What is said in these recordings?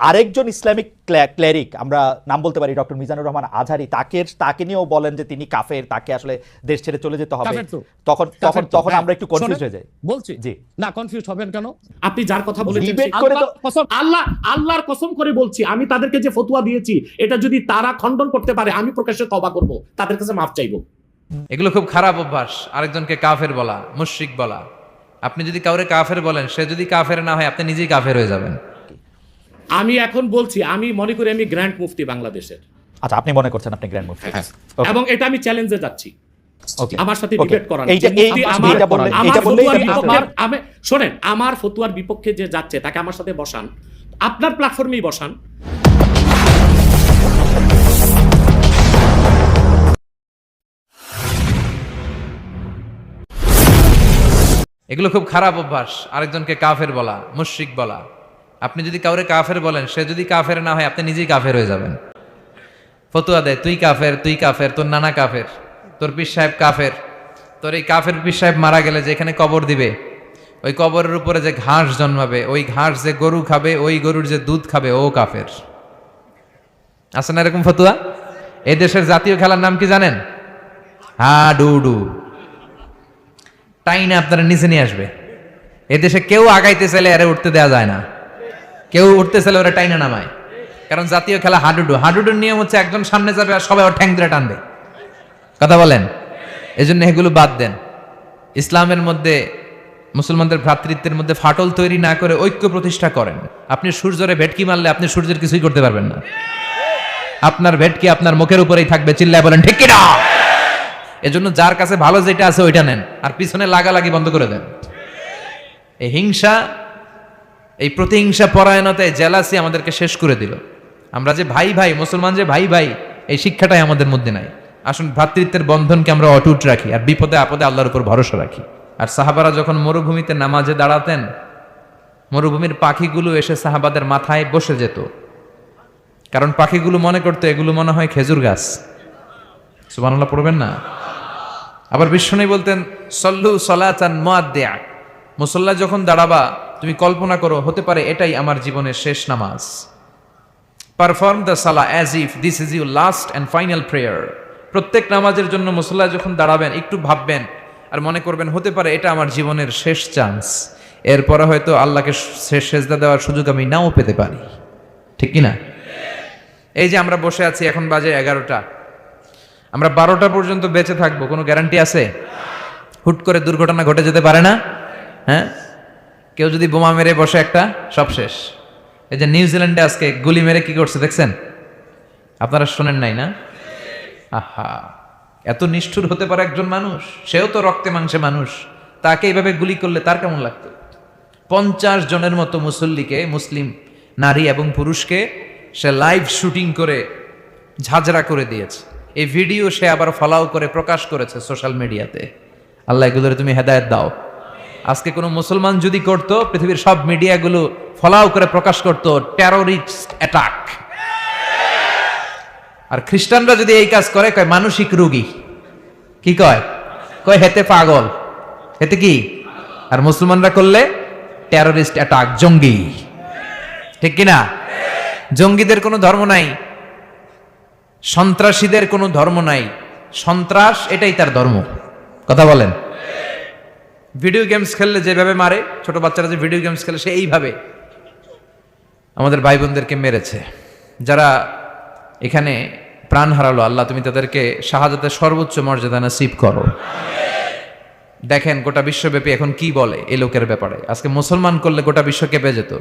আরেকজন Islamic cleric আমরা নাম বলতে পারি ডক্টর মিজানুর রহমান আজহারি তাকে তাকে নিয়েও বলেন যে তিনি কাফের তাকে আসলে দেশ ছেড়ে চলে যেতে হবে। তখন তখন তখন হ্যাঁ। আমরা একটু কনফিউজ হয়ে যাই। বলছি। জি। না কনফিউজ হবেন কেন? আপনি যার কথা বলেছেন Debate করে তো- আল্লাহ আল্লাহর কসম করে বলছি আমি তাদেরকে যে ফতুয়া দিয়েছি এটা যদি তারা খণ্ডন করতে পারে আমি প্রকাশ্যে তবা করব। তাদের কাছে মাফ চাইব। এগুলো খুব খারাপ অভ্যাস আরেকজনকে কাফের বলা মুশরিক বলা। আপনি যদি কাউরে কাফের বলেন সে যদি কাফের না হয় আপনি নিজেই কাফের হয়ে যাবেন। আমি এখন বলছি আমি মনে করি আমি গ্র্যান্ড মুফতি বাংলাদেশের। আচ্ছা আপনি মনে করছেন আপনি গ্র্যান্ড মুফতি এবং এটা আমি চ্যালেঞ্জে যাচ্ছি। আমার সাথে ডিবেট। আমি শোনেন আমার ফতুয়ার বিপক্ষে যে যাচ্ছে তাকে আমার সাথে বসান। আপনার প্ল্যাটফর্মেই বসান। এগুলো খুব খারাপ অভ্যাস আরেকজনকে কাফের বলা মুশরিক বলা। আপনি যদি কাউরে কাফের বলেন, সে যদি কাফের না হয়, আপনি নিজেই কাফের হয়ে যাবেন। ফতুয়া দেয়, তুই কাফের তুই কাফের, তোর নানা কাফের, তোর পীর সাহেব কাফের, তোর এই কাফের পীর সাহেব মারা গেলে যেখানে কবর দিবে, ওই কবরের উপরে যে ঘাস জন্মাবে, ওই ঘাস যে গরু খাবে, ওই গরুর যে দুধ খাবে, ও কাফের। আছে না এরকম ফতুয়া? এই দেশের জাতীয় খেলার নাম কি জানেন? হা ডু ডু টাইনে আপনারা নিচে নিয়ে আসবে। এদেশে কেউ আগাইতে চাইলে এরা উঠতে দেওয়া যায় না। কেউ উঠতে চাইলে ওরা টাইনে নামায়। কারণ জাতীয় খেলা হাডুডু। হাডুডুর নিয়ম হচ্ছে একজন সামনে যাবে আর সবাই ওর ঠ্যাং ধরে টানবে। কথা বলেন? এই জন্য এগুলো বাদ দেন। ইসলামের মধ্যে, মুসলমানদের ভ্রাতৃত্বের মধ্যে ফাটল তৈরি না করে ঐক্য প্রতিষ্ঠা করেন। আপনি সূর্যরে ভেটকি মারলে আপনি সূর্যের কিছুই করতে পারবেন না। আপনার ভেটকি আপনার মুখের উপরেই থাকবে, চিল্লায় বলেন, ঠিক কিনা? এজন্য যার কাছে ভালো যেটা আছে ওইটা নেন। আর পিছনে লাগালাগি বন্ধ করে দেন। এই হিংসা এই প্রতিহিংসা পরায়ণতায় জেলাসি আমাদেরকে শেষ করে দিল। আমরা যে ভাই ভাই, মুসলমান যে ভাই ভাই, এই শিক্ষাটাই আমাদের মধ্যে নাই। আসুন, ভ্রাতৃত্বের বন্ধনকে আমরা অটুট রাখি আর বিপদে আপদে আল্লাহর উপর ভরসা রাখি। আর সাহাবারা যখন মরুভূমিতে নামাজে দাঁড়াতেন, মরুভূমির পাখিগুলো এসে সাহাবাদের মাথায় বসে যেত। কারণ পাখিগুলো মনে করতো, এগুলো মনে হয় খেজুর গাছ। সুবহানাল্লাহ, পড়বেন না? আবার বিষ্ণু বলতেন, সল্লু সলাচান মুআদ্দিয়া মুসল্লা যখন দাঁড়াবা তুমি কল্পনা করো, হতে পারে এটাই আমার জীবনের শেষ নামাজ। পারফর্ম দ্য সালা as if this is you last and final prayer প্রত্যেক নামাজের জন্য মুসল্লা যখন দাঁড়াবেন, একটু ভাববেন আর মনে করবেন, হতে পারে এটা আমার জীবনের শেষ চান্স এরপরে হয়তো আল্লাহকে শেষ সেজদা দেওয়ার সুযোগ আমি নাও পেতে পারি। ঠিক কি না এই যে আমরা বসে আছি, এখন বাজে এগারোটা। আমরা বারোটা পর্যন্ত বেঁচে থাকব, কোনো গ্যারান্টি আছে? হুট করে দুর্ঘটনা ঘটে যেতে পারে না? হ্যাঁ? কেউ যদি বোমা মেরে বসে একটা, সব শেষ। এই যে নিউজিল্যান্ডে আজকে গুলি মেরে কি করছে দেখছেন? আপনারা শোনেন নাই না? আহা, এত নিষ্ঠুর হতে পারে একজন মানুষ? সেও তো রক্তে মাংসে মানুষ। তাকে এইভাবে গুলি করলে তার কেমন লাগতো? পঞ্চাশ জনের মতো মুসল্লিকে, মুসলিম নারী এবং পুরুষকে সে লাইভ শুটিং করে ঝাঁঝরা করে দিয়েছে। এই ভিডিও সে আবার ফলাও করে প্রকাশ করেছে সোশ্যাল মিডিয়াতে আল্লাহ এগুলোরে তুমি হেদায়ত দাও। আজকে কোনো মুসলমান যদি করতো, পৃথিবীর সব মিডিয়াগুলো ফলাও করে প্রকাশ করতো টেরোরিস্ট অ্যাটাক আর খ্রিস্টানরা যদি এই কাজ করে, কয় মানসিক রোগী। কি কয়? কয় হেতে পাগল। হেতে কি? আর মুসলমানরা করলে টেরোরিস্ট অ্যাটাক জঙ্গি। ঠিক কিনা? জঙ্গিদের কোনো ধর্ম নাই। সন্ত্রাসীদের কোনো ধর্ম নাই। সন্ত্রাস এটাই তার ধর্ম। কথা বলেন। ভিডিও গেমস খেললে যেভাবে মারে, ছোট বাচ্চারা যে ভিডিও গেমস খেলে সে এইভাবে আমাদের ভাই বোনদেরকে মেরেছে। যারা এখানে প্রাণ হারালো, আল্লাহ তুমি তাদেরকে শাহাদাতের সর্বোচ্চ মর্যাদা নসিব করো। দেখেন গোটা বিশ্বব্যাপী এখন কি বলে এ লোকের ব্যাপারে। আজকে মুসলমান করলে গোটা বিশ্ব কেঁপে যেত।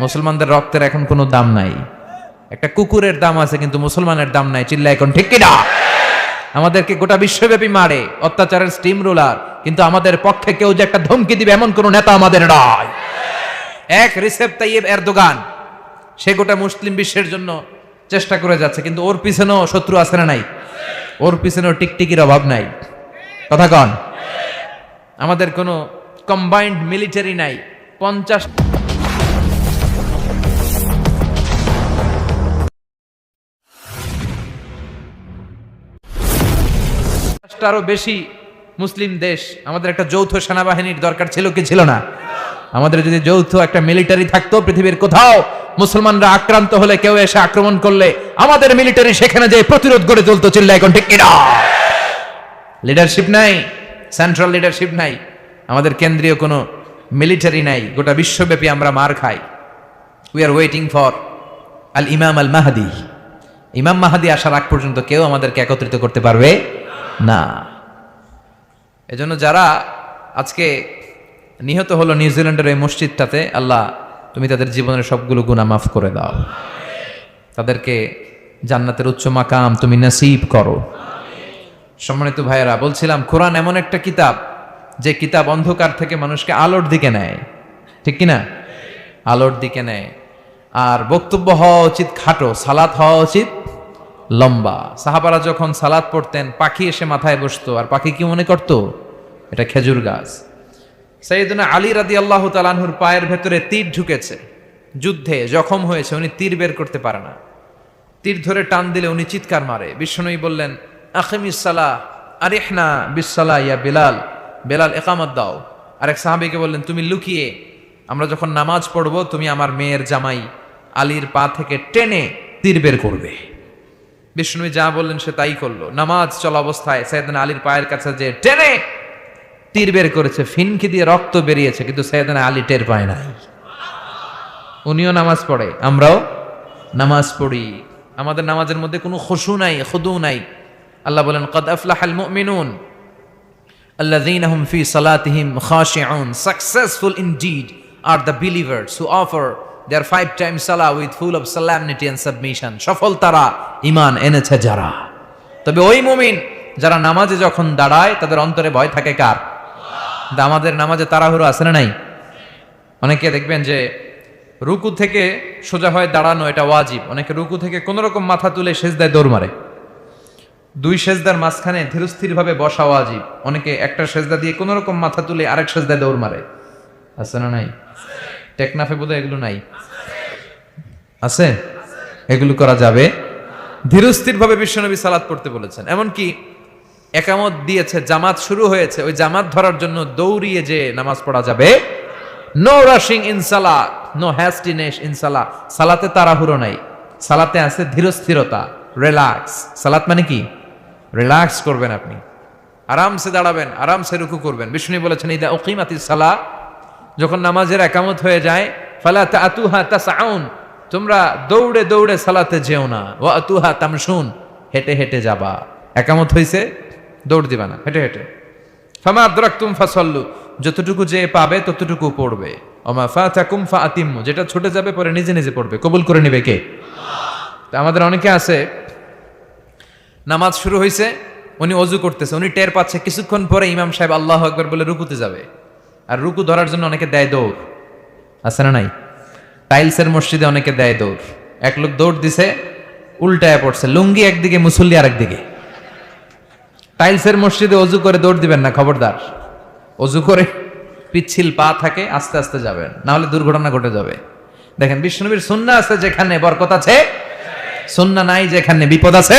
মুসলমানদের রক্তের এখন কোনো দাম নাই। একটা কুকুরের দাম আছে কিন্তু মুসলমানের দাম নাই। চিল্লা এখন ঠিক কিনা? আমাদেরকে গোটা বিশ্বব্যাপী মারে, অত্যাচারের স্টিম রোলার কিন্তু আমাদের পক্ষে কেউ যে একটা ধমকি দিবে এমন কোন নেতা আমাদের নয়। এক রিসেপ তাইয়েব এরদোগান, সে গোটা মুসলিম বিশ্বের জন্য চেষ্টা করে যাচ্ছে, কিন্তু ওর পিছনেও শত্রু আছে না নাই? ওর পিছনেও টিকটিকির অভাব নাই। কথা কন, আমাদের কোনো কম্বাইন্ড মিলিটারি নাই, পঞ্চাশ আরও বেশি মুসলিম দেশ, আমাদের একটা যৌথ সেনাবাহিনীর দরকার ছিল কি ছিল না? আমাদের যদি যৌথ একটা মিলিটারি থাকতো পৃথিবীর কোথাও, মুসলমানরা আক্রান্ত হলে কেউ এসে আক্রমণ করলে আমাদের মিলিটারি সেখানে যে প্রতিরোধ গড়ে তুলতো চিল্লা, এখন ঠিক লিডারশিপ নাই সেন্ট্রাল লিডারশিপ নাই, আমাদের কেন্দ্রীয় কোনো মিলিটারি নাই, গোটা বিশ্বব্যাপী আমরা মার খাই। উই আর ওয়েটিং ফর আল ইমাম আল মাহাদি ইমাম মাহাদি আসার আগ পর্যন্ত কেউ আমাদেরকে একত্রিত করতে পারবে? না। এজন্য যারা আজকে নিহত হলো নিউজিল্যান্ডের এই মসজিদটাতে, আল্লাহ তুমি তাদের জীবনের সবগুলো গুণা মাফ করে দাও। তাদেরকে জান্নাতের উচ্চ মাকাম তুমি নসিব করো। সম্মানিত ভাইয়েরা, বলছিলাম, কোরআন এমন একটা কিতাব যে কিতাব অন্ধকার থেকে মানুষকে আলোর দিকে নেয়। ঠিক কিনা? আলোর দিকে নেয়। আর বক্তব্য হওয়া উচিত খাটো, সালাত হওয়া উচিত লম্বা। সাহাবারা যখন সালাদ পড়তেন, পাখি এসে মাথায় বসতো। আর পাখি কি মনে করতো? এটা খেজুর গাছ। সাইয়েদনা আলী রাদি আল্লাহ তালানহুর পায়ের ভেতরে তীর ঢুকেছে। যুদ্ধে জখম হয়েছে, উনি তীর বের করতে পারে না। তীর ধরে টান দিলে উনি চিৎকার মারে। বিষ্ণুই বললেন আখিমিসালা আরিহনা বিসালা ইয়া বেলাল। বেলাল, একামত দাও। আরেক সাহাবিকে বললেন, তুমি লুকিয়ে, আমরা যখন নামাজ পড়ব, তুমি আমার মেয়ের জামাই আলীর পা থেকে টেনে তীর বের করবে। বিষ্ণু যা বললেন সে তাই করল। নামাজ চলা অবস্থায় সৈয়দান আলীর পায়ের কাছে যে টেনে তীর বের করেছে, ফিনকি দিয়ে রক্ত বেরিয়েছে, কিন্তু সৈয়দান আলী টের পায় নাই। উনিও নামাজ পড়ে, আমরাও নামাজ পড়ি। আমাদের নামাজের মধ্যে কোনো খসু নাই, খুদু নাই। আল্লাহ বলেন, কদ আফলাহাল মুমিনুন আল্লাযীনাহুম ফি সালাতিহিম খাশিউন, successful indeed are the believers who offer their five times salah with full of solemnity and submission. সফল তারা ইমান এনেছে যারা। তবে ওই মুমিন যারা নামাজে যখন দাঁড়ায়, তাদের অন্তরে ভয় থাকে কার? আমাদের নামাজে তাড়াহুড়ো আছে না নাই? অনেকে দেখবেন যে রুকু থেকে সোজা হয়ে দাঁড়ানো এটা ওয়াজিব। অনেকে রুকু থেকে কোনো রকম মাথা তুলে সেজদায় দৌড় মারে। দুই সেজদার মাঝখানে ধীরস্থিরভাবে বসা ওয়াজিব। অনেকে একটা সেজদা দিয়ে কোনো রকম মাথা তুলে আরেক সেজদায় দৌড় মারে। আছে না নাই? টেকনাফে বোধহয় এগুলো নাই। আছে? এগুলো করা যাবে। ধীরস্থিরভাবে বিশ্বনবী সালাদ পড়তে বলেছেন। এমনকি একামত দিয়েছে, জামাত শুরু হয়েছে, ওই জামাত ধরার জন্য দৌড়িয়ে যে নামাজ পড়া যাবে নো রাশিং ইন সালা নো হ্যাস্টিনেস ইন সালা সালাতে তাড়াহুড়ো নাই। সালাতে আছে ধীরস্থিরতা রিল্যাক্স সালাত মানে কি? রিল্যাক্স করবেন আপনি। আরামসে দাঁড়াবেন, আরামসে রুকু করবেন। বিষ্ণু বলেছেন, ইদা ওকিমাতি সালা যখন নামাজের একামত হয়ে যায়, ফালা তাতুহা তাসাউন, তোমরা দৌড়ে দৌড়ে সালাতে যেও না। ও আতুহা তামশুন, হেঁটে হেঁটে যাবা। একামত হইছে, দৌড় দিবা না, হেঁটে হেঁটে। ফামা আদ্রাকতুম ফাসল্লু, যতটুকু যে পাবে ততটুকু পড়বে। ওমা ফা ফাআতিম্মু, যেটা ছুটে যাবে পরে নিজে নিজে পড়বে। কবুল করে নেবে কে? তা আমাদের অনেকে আছে, নামাজ শুরু হয়েছে উনি অজু করতেছে, উনি টের পাচ্ছে, কিছুক্ষণ পরে ইমাম সাহেব আল্লাহ একবার বলে রুকুতে যাবে। আর রুকু ধরার জন্য অনেকে দেয় দৌড়। আছে না নাই? টাইলসের মসজিদে অনেকে দেয় দৌড়। এক লোক দৌড় দিছে, উল্টায় পড়ছে, লুঙ্গি একদিকে, মুসল্লি আর একদিকে টাইলসের মসজিদে অজু করে দৌড় দিবেন না, খবরদার। অজু করে পিচ্ছিল পা থাকে, আস্তে আস্তে যাবেন। না হলে দুর্ঘটনা ঘটে যাবে। দেখেন বিষ্ণুবীর সুন্না আছে যেখানে বরকত আছে সুন্না নাই যেখানে বিপদ আছে।